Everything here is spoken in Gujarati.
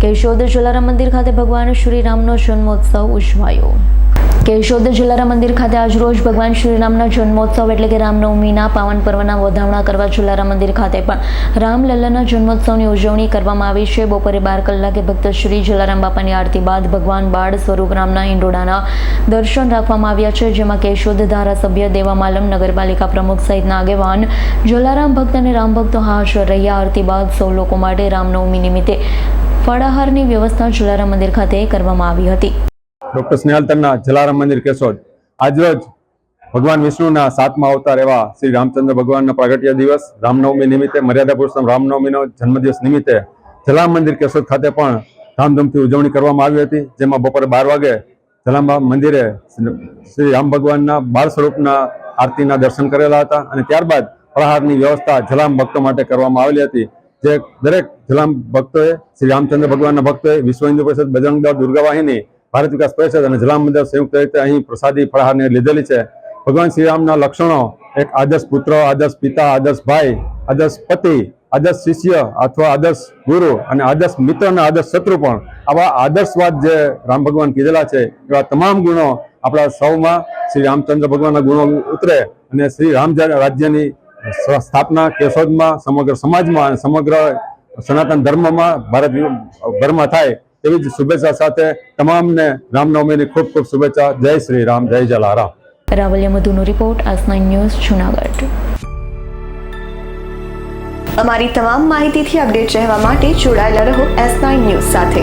કેશોદ જલારામ મંદિર ખાતે ભગવાન શ્રી રામનો જન્મોત્સવ ઉજવાયો. કેશોદ જલારામ મંદિર ખાતે આજરોજ ભગવાન શ્રીરામના જન્મોત્સવ એટલે કે રામનવમીના પાવન પર્વના વધામણા કરવા જલારામ મંદિર ખાતે પણ રામલલ્લાના જન્મોત્સવની ઉજવણી કરવામાં આવી છે. બપોરે બાર કલાકે ભક્ત શ્રી જલારામ બાપાની આરતી બાદ ભગવાન બાળ સ્વરૂપ રામના ઇંડોડાના દર્શન રાખવામાં આવ્યા છે, જેમાં કેશોદ ધારાસભ્ય દેવામાલમ નગરપાલિકા પ્રમુખ સહિતના આગેવાન જલારામ ભક્ત અને રામ ભક્તો હાજર રહ્યા. આરતી બાદ સૌ લોકો માટે રામનવમી નિમિત્તે ફળાહારની વ્યવસ્થા જલારામ મંદિર ખાતે કરવામાં આવી હતી. ડોક્ટર સ્નેહાલતરના જલારામ મંદિર કેશોદ. આજરોજ ભગવાન વિષ્ણુના સાતમા અવતાર એવા શ્રી રામચંદ્ર ભગવાનના પ્રાગટ્ય દિવસ, રામનવમી નિમિત્તે મર્યાદા પુરુષોત્તમ રામનવમીનો જન્મદિવસ નિમિત્તે જલારામ મંદિર કેશોદ ખાતે પણ ધામધૂમથી ઉજવણી કરવામાં આવી હતી, જેમાં બપોરે બાર વાગે જલારામ મંદિરે શ્રી રામ ભગવાનના બાળ સ્વરૂપના આરતીના દર્શન કરેલા હતા અને ત્યારબાદ પ્રહારની વ્યવસ્થા જલામ ભક્તો માટે કરવામાં આવેલી હતી. જે દરેક જલામ ભક્તોએ, શ્રી રામચંદ્ર ભગવાનના ભક્તોએ, વિશ્વ હિન્દુ પરિષદ બજરંગ દળ દુર્ગા વાહિની ભારત વિકાસ પરિષદ અને જલામ મંદિર સંયુક્ત રીતે અહીં પ્રસાદી ફળાહારની લીધેલી છે. ભગવાન શ્રીરામના લક્ષણો, એક આદર્શ પુત્ર, આદર્શ પિતા, આદર્શ ભાઈ, આદર્શ પતિ, આદર્શ શિષ્ય અથવા આદર્શ ગુરુ અને આદર્શ મિત્ર અને આદર્શ શત્રુ પણ આવા આદર્શવાદ જે રામ ભગવાન કીધેલા છે, એવા તમામ ગુણો આપણા સૌમાં શ્રી રામચંદ્ર ભગવાનના ગુણો ઉતરે અને શ્રી રામ રાજ્યની સ્થાપના કેશોદમાં સમગ્ર સમાજમાં અને સમગ્ર સનાતન ધર્મમાં ભારત ભરમાં થાય તેવી જ શુભેચ્છા સાથે તમામને રામનવમીની ખૂબ ખૂબ શુભેચ્છા. જય શ્રી રામ જય જલારામ. રાવલ્ય મધુનો રિપોર્ટ આસ ન્યૂઝ જુનાગઢ. અમારી તમામ માહિતીથી અપડેટ રહેવા માટે જોડાયેલા રહો એસ નાઇન ન્યૂઝ સાથે.